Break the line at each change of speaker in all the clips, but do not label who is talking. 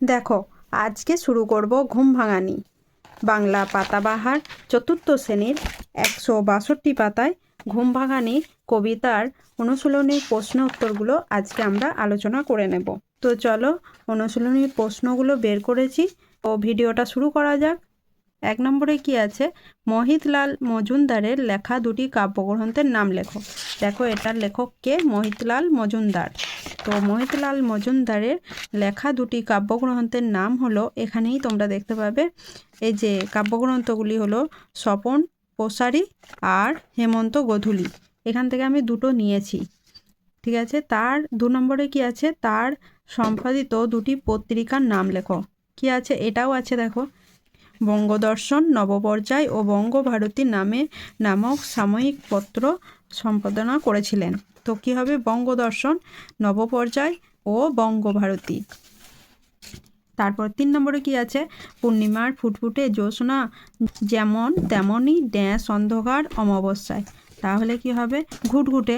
দেখো, আজকে শুরু করব ঘুম ভাঙানি। বাংলা পাতাবাহার চতুর্থ শ্রেণির একশো বাষট্টি পাতায় ঘুম ভাঙানি কবিতার অনুশীলনীর প্রশ্ন উত্তরগুলো আজকে আমরা আলোচনা করে নেব। তো চলো অনুশীলনীর প্রশ্নগুলো বের করেছি ও ভিডিওটা শুরু করা যাক। এক নম্বরে কি আছে? মোহিতলাল মজুমদারের লেখা দুটি কাব্যগ্রন্থের নাম লেখো। দেখো, এটার লেখক কে? মোহিতলাল মজুমদার। তো মোহিতলাল মজুমদারের লেখা দুটি কাব্যগ্রন্থের নাম হলো, এখানেই তোমরা দেখতে পাবে, এই যে কাব্যগ্রন্থগুলি হলো স্বপন, প্রসারী আর হেমন্ত গধূলি। এখান থেকে আমি দুটো নিয়েছি। ঠিক আছে? তার দু নম্বরে কি আছে? তার সম্পাদিত দুটি পত্রিকার নাম লেখো। কি আছে? এটাও আছে দেখো। বঙ্গদর্শন, নবপর্যায় ও বঙ্গভারতী নামে নামক সাময়িক পত্র সম্পাদনা করেছিলেন। তো কী হবে? বঙ্গদর্শন, নবপর্যায় ও বঙ্গভারতী। তারপর তিন নম্বরে কি আছে? পূর্ণিমার ফুটফুটে জ্যোৎস্না, যেমন তেমনই ড্যাস অন্ধকার, অমাবস্যায়। তাহলে কি হবে? ঘুটঘুটে।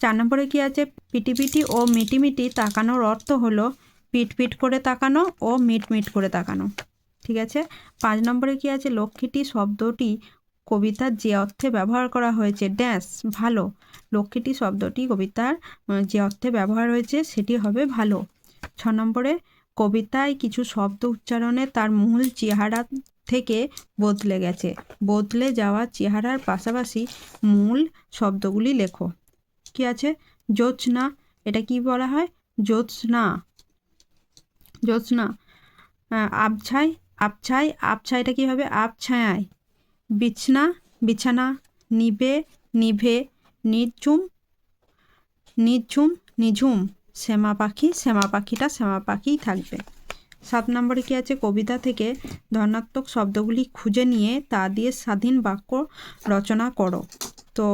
চার নম্বরে কি আছে? পিটিপিটি ও মিটিমিটি তাকানোর অর্থ হলো পিট পিট করে তাকানো ও মিট মিট করে তাকানো। ঠিক আছে? পাঁচ নম্বরে কি আছে? লক্ষ্মীটি শব্দটি কবিতার যে অর্থে ব্যবহার করা হয়েছে ড্যাশ ভালো। লক্ষ্মীটি শব্দটি কবিতার যে অর্থে ব্যবহার হয়েছে সেটি হবে ভালো। ছ নম্বরে কবিতায় কিছু শব্দ উচ্চারণে তার মূল চেহারা থেকে বদলে গেছে। বদলে যাওয়া চেহারার পাশাপাশি মূল শব্দগুলি লেখো। কি আছে? জ্যোৎস্না এটা কি বলা হয়? জ্যোৎস্না। আহ, আবছাই আবছাই আবছাইটা কি হবে? আবছায়ায় বিছনা, বিছানা, নিবে, নিভে, নিঝুম নিঝুম নিঝুম। শ্যামা পাখি শ্যামা পাখিটা শ্যামা পাখিই থাকবে। সাত নম্বরে কি আছে? কবিতা থেকে ধনাত্মক শব্দগুলি খুঁজে নিয়ে তা দিয়ে স্বাধীন বাক্য রচনা করো। তো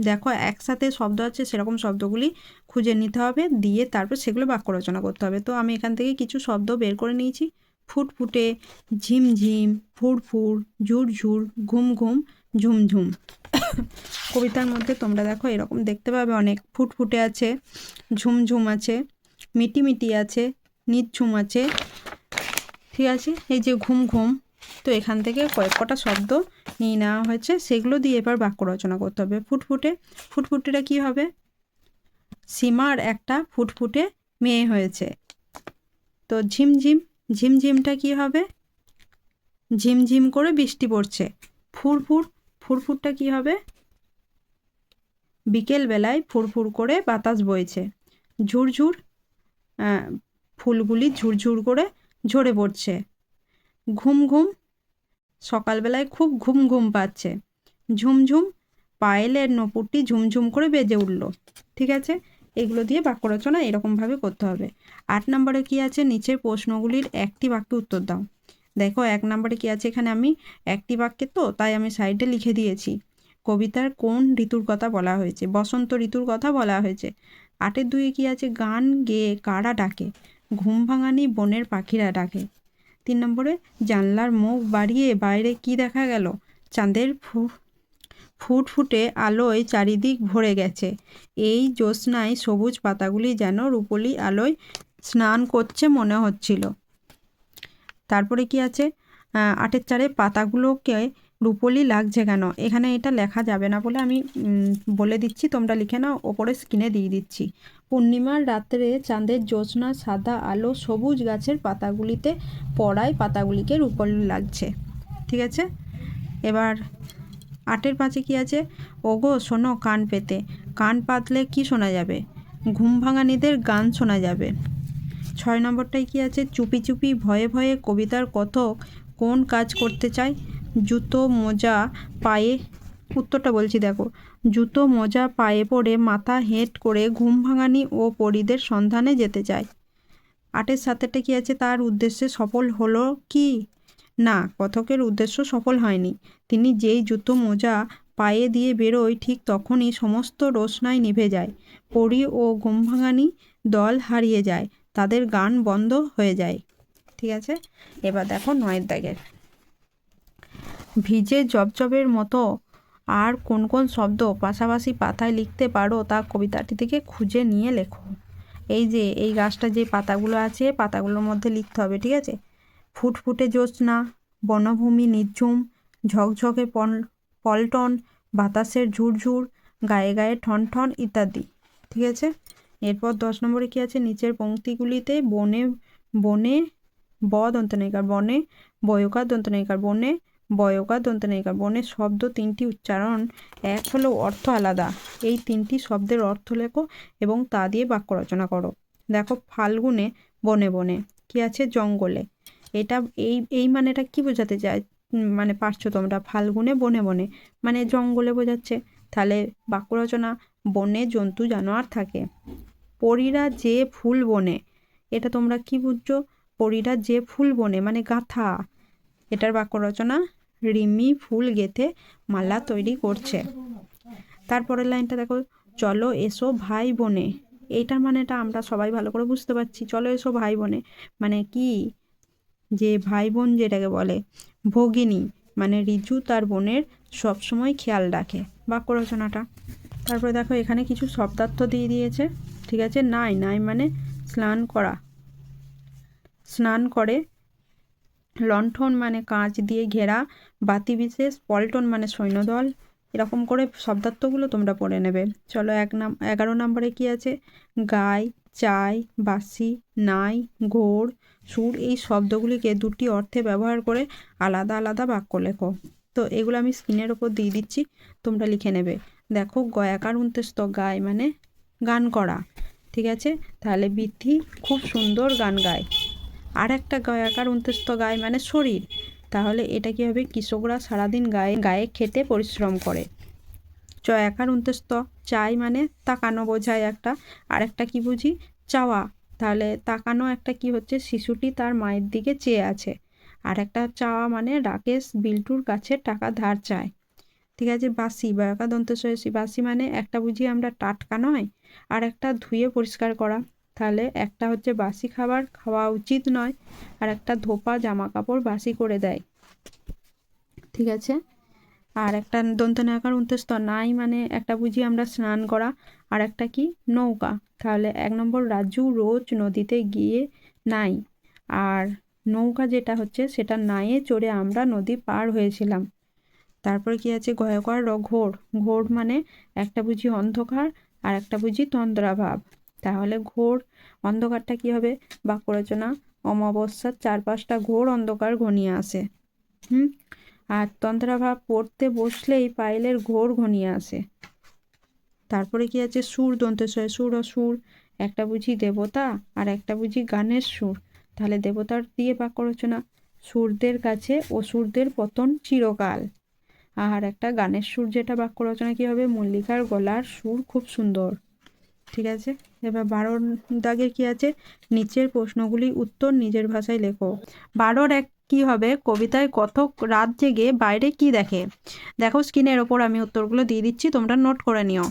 দেখো, একসাথে শব্দ আছে, সেরকম শব্দগুলি খুঁজে নিতে হবে, দিয়ে তারপর সেগুলো বাক্য রচনা করতে হবে। তো আমি এখান থেকে কিছু শব্দ বের করে নিয়েছি। ফুটফুটে ঝিমঝিম, ফুরফুর, ঝুরঝুর ঘুম ঘুম ঝুমঝুম। কবিতার মধ্যে তোমরা দেখো এরকম দেখতে পাবে অনেক। ফুটফুটে আছে, ঝুমঝুম আছে, মিটিমিটি আছে নিঝুম আছে। ঠিক আছে? এই যে ঘুম ঘুম তো এখান থেকে কয়েক কটা শব্দ নিয়ে নেওয়া হয়েছে। সেগুলো দিয়ে এবার বাক্য রচনা করতে হবে। ফুটফুটে, ফুটফুটেটা কি হবে? সীমার একটা ফুটফুটে মেয়ে হয়েছে। তো ঝিমঝিম ঝিমঝিমটা কি হবে? ঝিমঝিম করে বৃষ্টি পড়ছে। ফুরফুর ফুরফুরটা কি হবে? বিকেল বেলায় ফুরফুর করে বাতাস বইছে। ঝুরঝুর ফুলগুলি ঝুরঝুর করে ঝরে পড়ছে। ঘুম ঘুম, সকালবেলায় খুব ঘুম ঘুম পাচ্ছে। ঝুমঝুম পায়েলের নপুরটি ঝুমঝুম করে বেজে উঠল, ঠিক আছে? এগুলো দিয়ে বাক্য রচনা এরকমভাবে করতে হবে। আট নম্বরে কি আছে? নিচের প্রশ্নগুলির একটি বাক্যে উত্তর দাও। দেখো, এক নম্বরে কি আছে? এখানে আমি একটি বাক্যে তো, তাই আমি সাইডে লিখে দিয়েছি। কবিতার কোন ঋতুর কথা বলা হয়েছে? বসন্ত ঋতুর কথা বলা হয়েছে। আটের দুয়ে কি আছে? গান গেয়ে কারা ডাকে? ঘুম ভাঙানি বনের পাখিরা ডাকে। তিন নম্বরে, জানলার মুখ বাড়িয়ে বাইরে কি দেখা গেল? চাঁদের ফু ফুটফুটে আলোয় চারিদিক ভরে গেছে। এই জ্যোৎস্নায় সবুজ পাতাগুলি যেন রূপলি আলোয় স্নান করছে মনে হচ্ছিল। তারপরে কি আছে? আটের চারে পাতাগুলোকে রূপলি লাগছে কেন? এখানে এটা লেখা যাবে না বলে আমি বলে দিচ্ছি, তোমরা লিখে নাও, ওপরে স্ক্রিনে দিয়ে দিচ্ছি। পূর্ণিমার রাত্রে চাঁদের জ্যোৎস্না, সাদা আলো, সবুজ গাছের পাতাগুলিতে পড়ায় পাতাগুলিকে রূপলি লাগছে। ঠিক আছে? এবার আটের পাঁচে কি আছে? ওগো, শোনো, কান পেতে। কান পাতলে কি শোনা যাবে? ঘুম ভাঙানিদের গান শোনা যাবে। ছয় নম্বরটায় কি আছে? চুপি চুপি, ভয়ে ভয়ে কবিতার কথক কোন কাজ করতে চায়? জুতো মোজা পায়ে, উত্তরটা বলছি দেখো। জুতো মোজা পায়ে পরে মাথা হেঁট করে ঘুম ভাঙানি ও পরিদের সন্ধানে যেতে চায়। আটের সাথেটা কি আছে? তার উদ্দেশ্যে সফল হলো কি? না, কথকের উদ্দেশ্য সফল হয়নি। তিনি যেই জুতো মোজা পায়ে দিয়ে বেরোয়, ঠিক তখনই সমস্ত রোশনাই নিভে যায়। পরি ও ঘুম ভাঙানি দল হারিয়ে যায়। তাদের গান বন্ধ হয়ে যায়। ঠিক আছে? এবার দেখো নয়ের দাগের। ভিজে জবজবের মতো আর কোন কোন শব্দ পাশাপাশি পাতায় লিখতে পারো তা কবিতাটি থেকে খুঁজে নিয়ে লেখো। এই যে, এই গাছটা যে পাতাগুলো আছে, পাতাগুলোর মধ্যে লিখতে হবে, ঠিক আছে? ফুটফুটে জ্যোৎস্না, বনভূমি নির্ঝুম ঝকঝকে পল, পল্টন, বাতাসের ঝুরঝুর, গায়ে গায়ে ঠন ঠন ইত্যাদি, ঠিক আছে? এরপর দশ নম্বরে কী আছে? নিচের পংক্তিগুলিতে বনে বনে ব দন্তনিকার বনে বয়কার দন্তনিকার বনে বয়কার দন্তনিকার বনে শব্দ তিনটি উচ্চারণ, এক হলো অর্থ আলাদা। এই তিনটি শব্দের অর্থ লেখো এবং তা দিয়ে বাক্য রচনা করো। দেখো ফাল্গুনে বনে বনে, কি আছে? জঙ্গলে। এটা এই এই মানেটা কি বোঝাতে চায়? মানে পারছ তোমরা ফাল্গুনে, বনে বনে। মানে জঙ্গলে বোঝাচ্ছে। তাহলে বাক্য রচনা বনে জন্তু, জানোয়ার থাকে। পরীরা যে ফুল বনে, এটা তোমরা কি বুঝছ? পরীরা যে ফুল বনে মানে গাঁথা। এটার বাক্য রচনা রিমি ফুল গেথে মালা তৈরি করছে। তারপরের লাইনটা দেখো, চলো এসো ভাই বোনে। এইটার মানেটা আমরা সবাই ভালো করে বুঝতে পারছি। চলো এসো ভাই বোনে। মানে কি? যে ভাই বোন যেটাকে বলে, ভগিনী মানে রিজু তার বোনের সবসময় খেয়াল রাখে। বাক্য রচনাটা। তারপরে দেখো, এখানে কিছু শব্দার্থ দিয়ে দিয়েছে। ঠিক আছে? নাই নাই মানে স্নান করা। স্নান করে, লণ্ঠন মানে কাঁচ দিয়ে ঘেরা, বাতি বিশেষ, পল্টন মানে সৈন্যদল। এরকম করে শব্দার্থগুলো তোমরা পড়ে নেবে। চলো, এক নাম, এগারো নম্বরে কি আছে? গাই চাই, বাসি, নাই, ঘোর, সুর, এই শব্দগুলিকে দুটি অর্থে ব্যবহার করে আলাদা আলাদা বাক্য লেখো। তো এগুলো আমি স্ক্রিনের ওপর দিয়ে দিচ্ছি, তোমরা লিখে নেবে। দেখো, গয়াকার উন্তেস্ত গায় মানে গান করা, ঠিক আছে? তাহলে বৃদ্ধি খুব সুন্দর গান গায়। আর একটা গয়াকার উন্তেস্ত গায় মানে শরীর। তাহলে এটা কী হবে? কৃষকরা সারাদিন গায়ে গায়ে খেটে পরিশ্রম করে। জয়াকার উন্তেস্ত চাই মানে তাকানো বোঝায় একটা। আর একটা কি বুঝি? চাওয়া। তাহলে তাকানো একটা কি হচ্ছে? শিশুটি তার মায়ের দিকে চেয়ে আছে। আর একটা চাওয়া মানে রাকেশ বিল্টুর কাছে টাকা ধার চায়। ঠিক আছে, বাসি বয়াকা দন্তস্বয়সী। বাসি মানে একটা বুঝি আমরা টাটকা নয়। আর একটা ধুয়ে পরিষ্কার করা। তাহলে একটা হচ্ছে বাসি খাবার খাওয়া উচিত নয়। আর একটা ধোপা, জামা কাপড় বাসি করে দেয়। ঠিক আছে? আর একটা দন্তনে আকার উন্তস্ত নাই মানে একটা বুঝি আমরা স্নান করা। আর একটা কি? নৌকা। তাহলে এক নম্বর রাজু রোজ নদীতে গিয়ে নাই। আর নৌকা যেটা হচ্ছে সেটা নায়ে চড়ে আমরা নদী পার হয়েছিলাম। তারপরে কি আছে? গয়কর ঘোর। ঘোর মানে একটা বুঝি অন্ধকার আর একটা বুঝি তন্দ্রাভাব। তাহলে ঘোর অন্ধকারটা কি হবে? বাক্য রচনা অমাবস্যার চারপাশটা ঘোর অন্ধকার ঘনিয়ে আসে। হুম? আর তন্ত্রাভাব পড়তে বসলেই পাইলের ঘোর ঘনিয়ে আসে। তারপরে কি আছে? সুর দন্তেশ্বয় সুর অসুর একটা বুঝি দেবতা আর একটা বুঝি গানের সুর। তাহলে দেবতার দিয়ে বাক্য রচনা। সুরদের কাছে অসুরদের পতন চিরকাল। আর একটা গানের সুর যেটা বাক্য রচনা কী হবে? মল্লিকার গলার সুর। খুব সুন্দর। ঠিক আছে? এবার বারোর দাগে কি আছে? নিচের প্রশ্নগুলি উত্তর নিজের ভাষায় লেখো। বারোর এক কি হবে? কবিতায় কথক রাত জেগে বাইরে কি দেখে? দেখো স্ক্রিনের ওপর আমি উত্তরগুলো দিয়ে দিচ্ছি, তোমরা নোট করে নিও।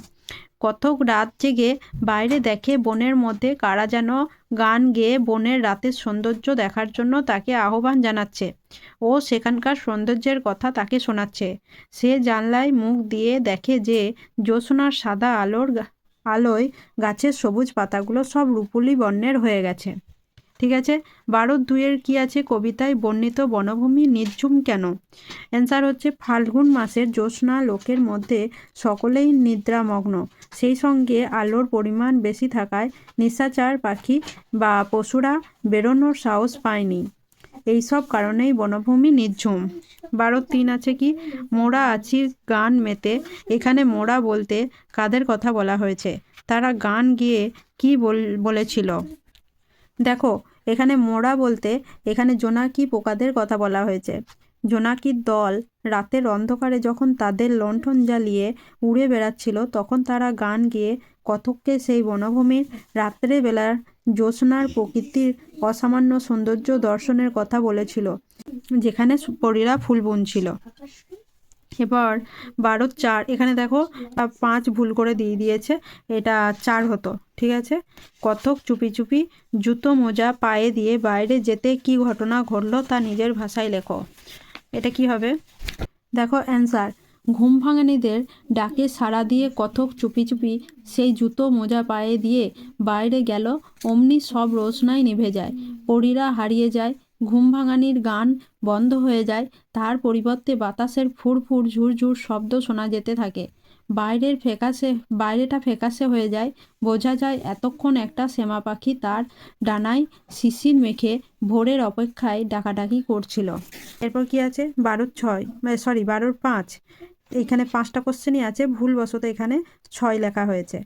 কথক রাত জেগে বাইরে দেখে বনের মধ্যে কারা যেন গান গেয়ে বনের রাতের সৌন্দর্য দেখার জন্য তাকে আহ্বান জানাচ্ছে ও সেখানকার সৌন্দর্যের কথা তাকে শোনাচ্ছে। সে জানলায় মুখ দিয়ে দেখে যে জ্যোৎস্নার সাদা আলোর আলোয় গাছের সবুজ পাতাগুলো সব রূপুলি বর্ণের হয়ে গেছে। ঠিক আছে? বারো দুইয়ের কি আছে কবিতায়? বর্ণিত বনভূমি নির্ঝুম কেন? অ্যান্সার হচ্ছে, ফাল্গুন মাসের জ্যোৎস্না লোকের মধ্যে সকলেই নিদ্রামগ্ন। সেই সঙ্গে আলোর পরিমাণ বেশি থাকায় নিশাচার পাখি বা পশুরা বেরোনোর সাহস পায়নি। এই সব কারণেই বনভূমি নির্ঝুম বারো তিন আছে কি? মোড়া আছি গান মেতে। এখানে মোড়া বলতে কাদের কথা বলা হয়েছে? তারা গান গিয়ে কি বল- বলেছিল? দেখো, এখানে মোড়া বলতে, এখানে জোনাকি পোকাদের কথা বলা হয়েছে। জোনাকির দল রাতের অন্ধকারে যখন তাদের লণ্ঠন জ্বালিয়ে উড়ে বেড়াচ্ছিল, তখন তারা গান গেয়ে কতককে সেই বনভূমির রাত্রেবেলার জ্যোৎস্নার প্রকৃতির অসামান্য সৌন্দর্য দর্শনের কথা বলেছিল, যেখানে পরীরা ফুল বুনছিল। এবার বারো চার, এখানে দেখো পাঁচ ভুল করে দিয়ে দিয়েছে, এটা চার হতো, ঠিক আছে? কতক চুপি চুপি জুতো মোজা পায়ে দিয়ে বাইরে যেতে কি ঘটনা ঘটলো তা নিজের ভাষায় লেখো। এটা কি হবে? দেখো অ্যান্সার ঘুম ভাঙানিদের ডাকে সাড়া দিয়ে কথক চুপি চুপি সেই জুতো মোজা পায়ে দিয়ে বাইরে গেল, অমনি সব রোশনাই নিভে যায়। পরীরা হারিয়ে যায় ঘুম ভাঙানির গান বন্ধ হয়ে যায়, তার পরিবর্তে বাতাসের ফুরফুর ঝুরঝুর শব্দ শোনা যেতে থাকে। বাইরের ফ্যাকাশে বাইরেটা ফ্যাকাশে হয়ে যায়, বোঝা যায় এতক্ষণ একটা শ্যামা পাখি তার ডানায় শিশির মেখে ভোরের অপেক্ষায় ডাকাডাকি করছিল। এরপর কি আছে? বারোর ছয় সরি বারোর পাঁচ। এইখানে পাঁচটা কোশ্চেনই আছে। ভুলবশত এখানে ছয় লেখা হয়েছে।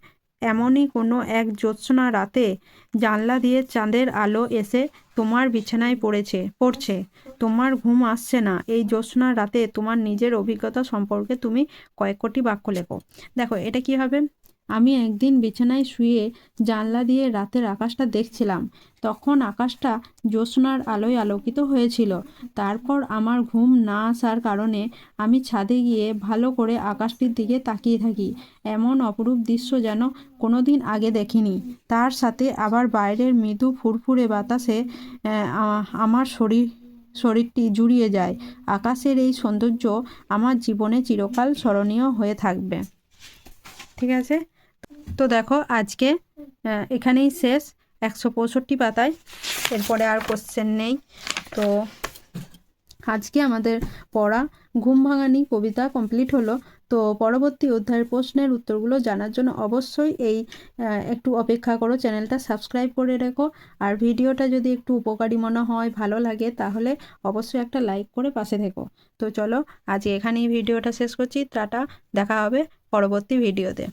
এমনই কোনো এক জ্যোৎস্না রাতে জানলা দিয়ে চাঁদের আলো এসে তোমার বিছানায় পড়েছে, পড়ছে। তোমার ঘুম আসছে না। এই জ্যোৎস্না রাতে তোমার নিজের অভিজ্ঞতা সম্পর্কে তুমি কয়েক কোটি বাক্য লেখো। দেখো, এটা কি হবে? আমি একদিন বিছানায় শুয়ে জানলা দিয়ে রাতের আকাশটা দেখছিলাম। তখন আকাশটা জ্যোৎস্নার আলোয় আলোকিত হয়েছিল। তারপর আমার ঘুম না আসার কারণে আমি ছাদে গিয়ে ভালো করে আকাশটির দিকে তাকিয়ে থাকি। এমন অপরূপ দৃশ্য যেন কোনো দিন আগে দেখিনি। তার সাথে আবার বাইরের মৃদু ফুরফুরে বাতাসে আমার শরীর, শরীরটি জুড়িয়ে যায়। আকাশের এই সৌন্দর্য আমার জীবনে চিরকাল স্মরণীয় হয়ে থাকবে। ঠিক আছে? তো দেখো আজকে এখানেই শেষ। একশো পঁয়ষট্টি পাতায়। এরপরে আর কোশ্চেন নেই। তো আজকে আমাদের পড়া ঘুম ভাঙানি কবিতা কমপ্লিট হলো। তো পরবর্তী অধ্যায়ের প্রশ্নের উত্তরগুলো জানার জন্য অবশ্যই এই একটু অপেক্ষা করো। চ্যানেলটা সাবস্ক্রাইব করে রেখো। আর ভিডিওটা যদি একটু উপকারী মনে হয়, ভালো লাগে, তাহলে অবশ্যই একটা লাইক করে পাশে থেকো। তো চলো আজ এখানেই ভিডিওটা শেষ করছি। টাটা, দেখা হবে পরবর্তী ভিডিওতে।